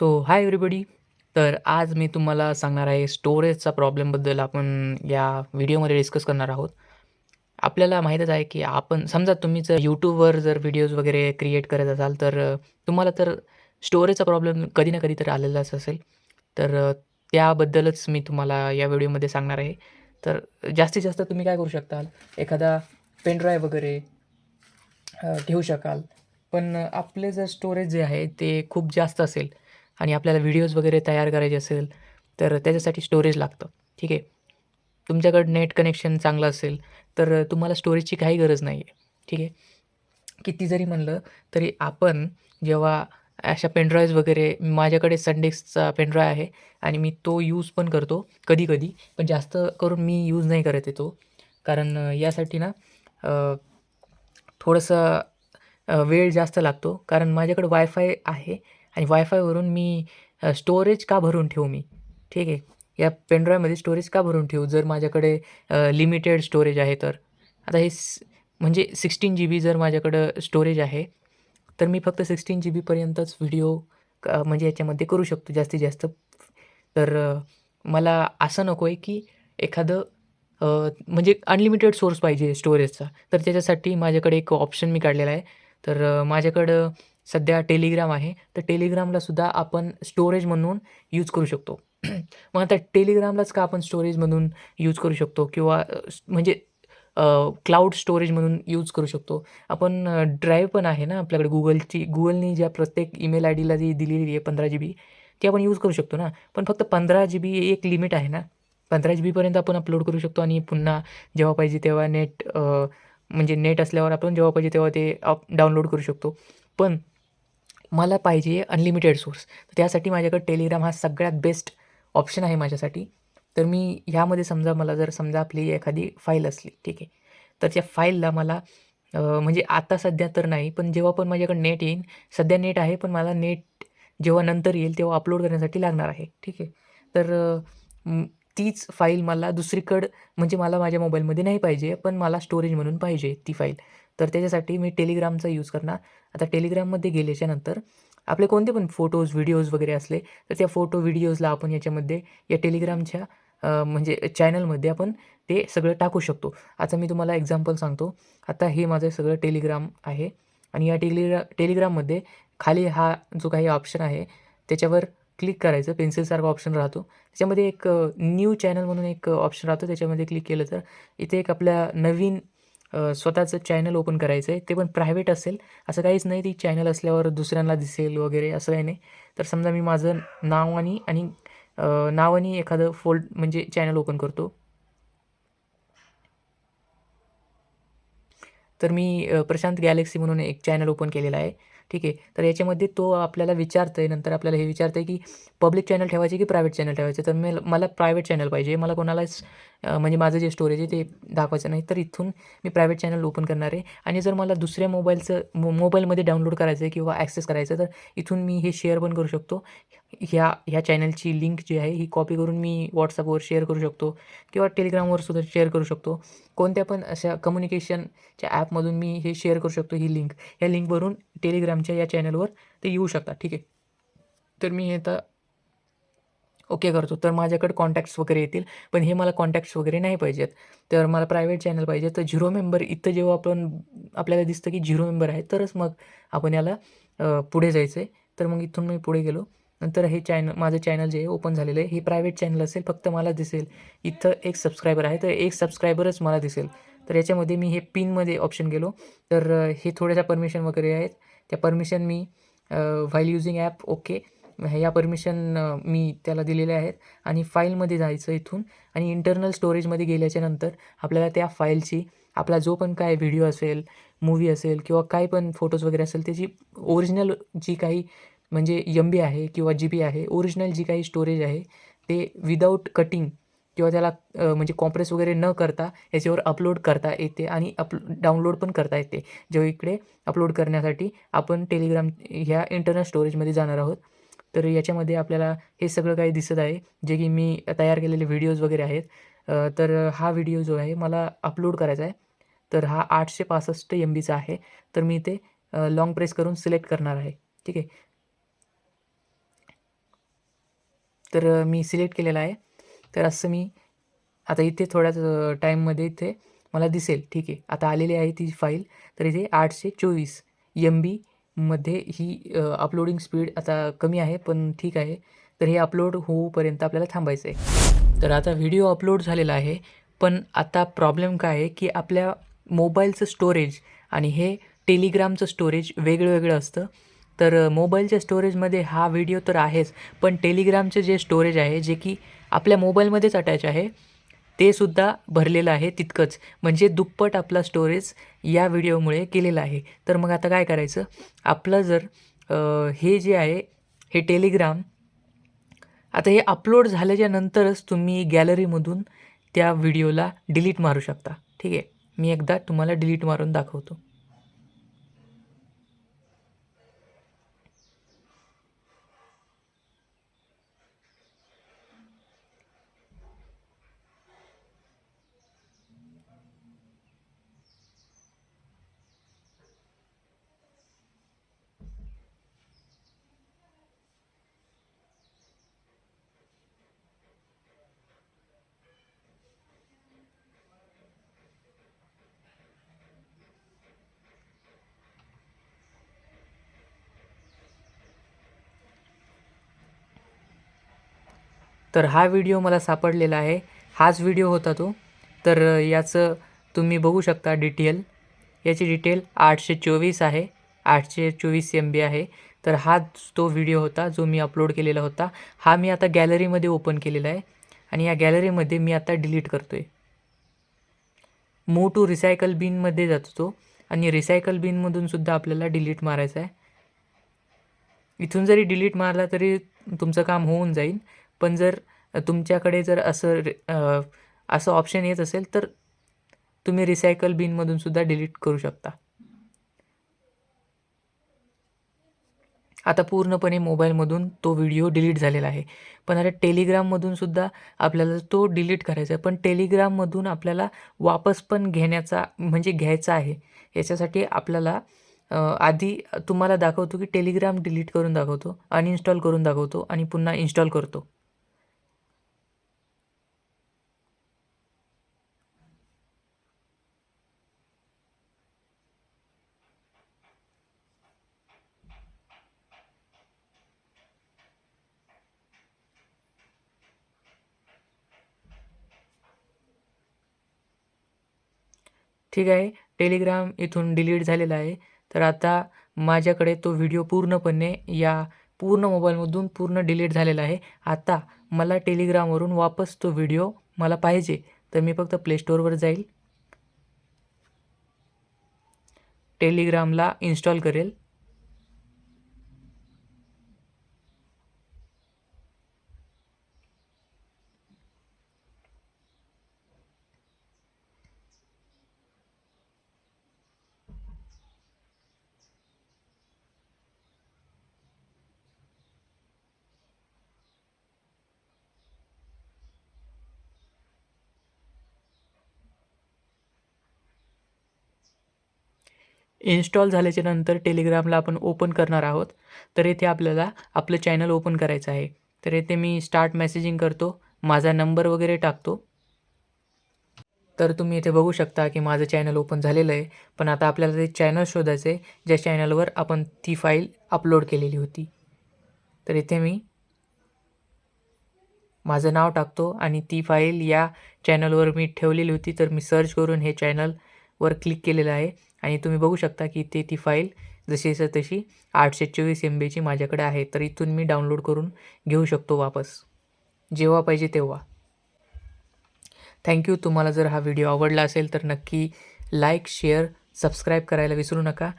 So hi everybody. तर आज मी तुम्हाला सांगणार आहे स्टोरेजचा प्रॉब्लेमबद्दल आपण या व्हिडिओमध्ये डिस्कस करणार आहोत. आपल्याला माहीतच आहे, की आपण समजा तुम्ही जर यूट्यूबवर जर व्हिडिओज वगैरे क्रिएट करत असाल, तर तुम्हाला तर स्टोरेजचा प्रॉब्लेम कधी ना कधी तर आलेलाच असेल. तर त्याबद्दलच मी तुम्हाला या व्हिडिओमध्ये सांगणार आहे. तर जास्तीत जास्त तुम्ही काय करू शकताल, एखादा पेनड्राईव्ह वगैरे अ, ठेवू शकाल. पण आपले जर स्टोरेज जे आहे ते खूप जास्त असेल आणि आपल्याला व्हिडिओज वगैरे तयार करायचे असेल, तर त्याच्यासाठी स्टोरेज लागतं. ठीक आहे. तुमच्याकडं नेट कनेक्शन चांगलं असेल, तर तुम्हाला स्टोरेजची काही गरज नाही आहे. ठीक आहे. किती जरी म्हणलं, तरी आपण जेव्हा अशा पेनड्राईव्ज वगैरे माझ्याकडे संडेक्सचा पेनड्राईव्ह आहे आणि मी तो यूज पण करतो कधी-कधी. पण जास्त करून मी यूज नाही करत आहे तो. कारण यासाठी ना थोडंसं वेळ जास्त लागतो. कारण माझ्याकडे वायफाय आहे आणि वायफायवरून मी स्टोरेज का भरून ठेवू मी? ठीक आहे. या पेनड्राईव्हमध्ये स्टोरेज का भरून ठेवू? जर माझ्याकडे लिमिटेड स्टोरेज आहे तर. आता हे म्हणजे सिक्स्टीन जी बी जर माझ्याकडं स्टोरेज आहे, तर मी फक्त सिक्स्टीन जी बीपर्यंतच व्हिडिओ म्हणजे याच्यामध्ये करू शकतो जास्तीत जास्त. तर मला असं नको आहे, की एखादं म्हणजे अनलिमिटेड सोर्स पाहिजे स्टोरेजचा. तर त्याच्यासाठी माझ्याकडे एक ऑप्शन मी काढलेला आहे. तर माझ्याकडं सध्या टेलिग्राम आहे. तर टेलिग्रामलासुद्धा आपण स्टोरेज म्हणून यूज करू शकतो. मग आता टेलिग्रामलाच का आपण स्टोरेज म्हणून यूज करू शकतो किंवा म्हणजे क्लाउड स्टोरेज म्हणून यूज करू शकतो. आपण ड्राईव्ह पण आहे ना आपल्याकडे गुगलची गुगलनी ज्या प्रत्येक ईमेल आय डीला जी दिलेली आहे पंधरा जी बी ती आपण यूज करू शकतो ना. पण फक्त पंधरा जी बी एक लिमिट आहे ना. पंधरा जी बीपर्यंत आपण अपलोड करू शकतो आणि पुन्हा जेव्हा पाहिजे तेव्हा नेट म्हणजे नेट असल्यावर आपण जेव्हा पाहिजे तेव्हा ते अप डाउनलोड करू शकतो. पण मला पाहिजे अनलिमिटेड सोर्स. तर त्यासाठी माझ्याकडे टेलिग्राम हा सगळ्यात बेस्ट ऑप्शन आहे माझ्यासाठी. तर मी ह्यामध्ये समजा मला जर समजा आपली एखादी फाईल असली, ठीक आहे. तर त्या फाईलला मला म्हणजे आता सध्या तर नाही, पण जेव्हा पण माझ्याकडे नेट येईन, सध्या नेट आहे, पण मला नेट जेव्हा नंतर येईल, तेव्हा अपलोड करण्यासाठी लागणार आहे. ठीक आहे. तर तीच फाईल मला दुसरीकडं म्हणजे मला माझ्या मोबाईलमध्ये नाही पाहिजे, पण मला स्टोरेज म्हणून पाहिजे ती फाईल. तर त्याच्यासाठी मी टेलिग्रामचा यूज करणार. आता टेलिग्राममध्ये गेल्याच्यानंतर आपले कोणते पण फोटोज, व्हिडिओज वगैरे असले, तर त्या फोटो, व्हिडिओजला आपण याच्यामध्ये या टेलिग्रामच्या म्हणजे चॅनलमध्ये आपण ते सगळं टाकू शकतो. आता मी तुम्हाला एक्झाम्पल सांगतो. आता हे माझं सगळं टेलिग्राम आहे आणि या टेलिग्रा टेलिग्राममध्ये खाली हा जो काही ऑप्शन आहे, त्याच्यावर क्लिक करायचं. पेन्सिलसारखा ऑप्शन राहतो. त्याच्यामध्ये एक न्यू चॅनल म्हणून एक ऑप्शन राहतो. त्याच्यामध्ये क्लिक केलं तर इथे एक आपल्या नवीन स्वतःचं चॅनल ओपन करायचं आहे. ते पण प्रायव्हेट असेल, असं काहीच नाही, ती चॅनल असल्यावर दुसऱ्यांना दिसेल वगैरे असं काही नाही. तर समजा मी माझं नाव आणि आणि नाव आणि एखादं फोल्ड म्हणजे चॅनल ओपन करतो. तर मी प्रशांत गॅलेक्सी म्हणून एक चॅनल ओपन केलेला आहे. ठीक आहे. तर याच्यामध्ये तो आपल्याला विचारतं आहे नंतर आपल्याला हे विचारतं आहे की पब्लिक चॅनल ठेवायचे की प्रायव्हेट चॅनल ठेवायचे? तर मी मला प्रायव्हेट चॅनल पाहिजे. मला कोणालाच म्हणजे माझं जे स्टोरेज आहे ते दाखवायचं नाही. तर इथून मी प्रायव्हेट चॅनल ओपन करणार आहे आणि जर मला दुसऱ्या मोबाईलचं मो मोबाईलमध्ये डाउनलोड करायचं आहे किंवा ॲक्सेस करायचं तर इथून मी हे शेअर पण करू शकतो. ह्या ह्या चॅनलची लिंक जी आहे, ही कॉपी करून मी व्हॉट्सअपवर शेअर करू शकतो किंवा टेलिग्रामवर सुद्धा शेअर करू शकतो. कोणत्या पण अशा कम्युनिकेशनच्या ॲपमधून मी हे शेअर करू शकतो ही लिंक. या लिंकवरून टेलिग्रामच्या या चॅनलवर ते येऊ शकतात. ठीक आहे. तर मी हे आता ओके करतो. तर माझ्याकडे कॉन्टॅक्ट्स वगैरे येतील. पण हे मला कॉन्टॅक्ट्स वगैरे नाही पाहिजेत. तर मला प्रायव्हेट चॅनल पाहिजे. तर झिरो मेंबर इथं जेव्हा आपण आपल्याला दिसतं, की झिरो मेंबर आहे, तरच मग आपण याला पुढे जायचं आहे. तर मग इथून मी पुढे गेलो. नंतर हे चॅनल माझं चॅनल जे आहे ओपन झालेलं आहे. हे प्रायव्हेट चॅनल असेल. फक्त मला दिसेल इथं एक सबस्क्रायबर आहे. तर एक सबस्क्रायबरच मला दिसेल. तर याच्यामध्ये मी हे पिनमध्ये ऑप्शन गेलो. तर हे थोड्याशा परमिशन वगैरे आहेत. त्या परमिशन मी व्हाईल यूजिंग ॲप ओके. ह्या परमिशन मी त्याला दिलेल्या आहेत आणि फाईलमध्ये जायचं इथून आणि इंटरनल स्टोरेजमध्ये गेल्याच्यानंतर आपल्याला त्या फाईलची आपला जो पण काय व्हिडिओ असेल, मूव्ही असेल किंवा काही पण फोटोज वगैरे असेल, त्याची ओरिजिनल जी काही म्हणजे यम बी आहे किंवा जी-बी आहे, ओरिजिनल जी काही स्टोरेज आहे, ते विदाऊट कटिंग किंवा त्याला म्हणजे कॉम्प्रेस वगैरे न करता याच्यावर अपलोड करता येते आणि अप डाउनलोड पण करता येते. जेव्हा इकडे अपलोड करण्यासाठी आपण टेलिग्राम ह्या इंटरनल स्टोरेजमध्ये जाणार आहोत. तर याच्यामध्ये आपल्याला हे सगळं काही दिसत आहे, जे की मी तयार केलेले व्हिडिओज वगैरे आहेत. तर हा व्हिडिओ जो आहे मला अपलोड करायचा आहे. तर हा 865 एम-बीचा आहे. तर मी ते लाँग प्रेस करून सिलेक्ट करणार आहे. ठीक आहे. तर मी सिलेक्ट केलेला आहे. तर असं मी आता इथे थोड्याच टाईममध्ये इथे मला दिसेल. ठीक आहे. आता आलेली आहे ती फाईल. तर इथे आठशे चोवीस एम बीमध्ये ही अपलोडिंग स्पीड आता कमी आहे पण ठीक आहे. तर हे अपलोड होऊपर्यंत आपल्याला थांबायचं आहे. तर आता व्हिडिओ अपलोड झालेला आहे. पण आता प्रॉब्लेम काय आहे की आपल्या मोबाईलचं स्टोरेज आणि हे टेलिग्रामचं स्टोरेज वेगळं वेगळं असतं. तर मोबाईलच्या स्टोरेजमध्ये हा व्हिडिओ तर आहेच पण टेलिग्रामचे जे स्टोरेज आहे जे की आपल्या मोबाईलमध्येच अटॅच आहे ते सुद्धा भरलेलं आहे तितकंच. म्हणजे दुप्पट आपला स्टोरेज या व्हिडिओमुळे केलेला आहे. तर मग आता काय करायचं? आपलं जर हे जे आहे हे टेलिग्राम आता हे अपलोड झाल्याच्या नंतरच तुम्ही गॅलरीमधून त्या व्हिडिओला डिलीट मारू शकता. ठीक आहे? मी एकदा तुम्हाला डिलीट मारून दाखवतो. तर हा व्हिडिओ मला सापडलेला आहे. हाच व्हिडिओ होता तो. तर याचं तुम्ही बघू शकता डिटेल याची डिटेल आठशे चोवीस आहे. आठशे चोवीस एम बी आहे. तर हाच तो व्हिडिओ होता जो मी अपलोड केलेला होता. हा मी आता गॅलरीमध्ये ओपन केलेला आहे. आणि या गॅलरीमध्ये मी आता डिलीट करतो आहे मो टू रिसायकल बिनमध्ये जातो तो. आणि रिसायकल बिनमधून सुद्धा आपल्याला डिलीट मारायचा आहे. इथून जरी डिलीट मारला तरी तुमचं काम होऊन जाईल. पण जर तुमच्याकडे जर असं रि- असं ऑप्शन येत असेल तर तुम्ही रिसायकल बिनमधून सुद्धा डिलीट करू शकता. आता पूर्णपणे मोबाईलमधून तो व्हिडिओ डिलीट झालेला आहे. पण आता टेलिग्राममधून सुद्धा आपल्याला तो डिलीट करायचा आहे. पण टेलिग्राममधून आपल्याला वापस पण घेण्याचा म्हणजे घ्यायचा आहे. याच्यासाठी आपल्याला आधी तुम्हाला दाखवतो की टेलिग्राम डिलीट करून दाखवतो अनइन्स्टॉल करून दाखवतो आणि पुन्हा इन्स्टॉल करतो. ठीक आहे. टेलिग्राम इथून डिलीट झालेला आहे. तर आता माझ्याकडे तो व्हिडिओ पूर्णपणे या पूर्ण मोबाईलमधून पूर्ण डिलीट झालेला आहे. आता मला टेलिग्रामवरून वापस तो व्हिडिओ मला पाहिजे. तर मी फक्त प्ले स्टोअरवर जाईल. टेलिग्रामला इन्स्टॉल करेल. इन्स्टॉल झाल्याच्यानंतर टेलिग्रामला आपण ओपन करणार आहोत. तर येथे आपल्याला आपलं चॅनल ओपन करायचं आहे. तर येथे मी स्टार्ट मेसेजिंग करतो. माझा नंबर वगैरे टाकतो. तर तुम्ही इथे बघू शकता की माझं चॅनल ओपन झालेलं आहे. पण आता आपल्याला ते चॅनल शोधायचं आहे ज्या चॅनलवर आपण ती फाईल अपलोड केलेली होती. तर इथे मी माझं नाव टाकतो आणि ती फाईल या चॅनलवर मी ठेवलेली होती. तर मी सर्च करून हे चॅनलवर क्लिक केलेलं आहे. आणि तुम्ही बघू शकता की ते ती फाईल जशी असं तशी आठशे चोवीस एम बीची माझ्याकडे आहे. तर इथून मी डाउनलोड करून घेऊ शकतो वापस. जेव्हा पाहिजे तेव्हा. थँक्यू तुम्हाला जर हा व्हिडिओ आवडला असेल तर नक्की लाईक शेअर सबस्क्राईब करायला विसरू नका.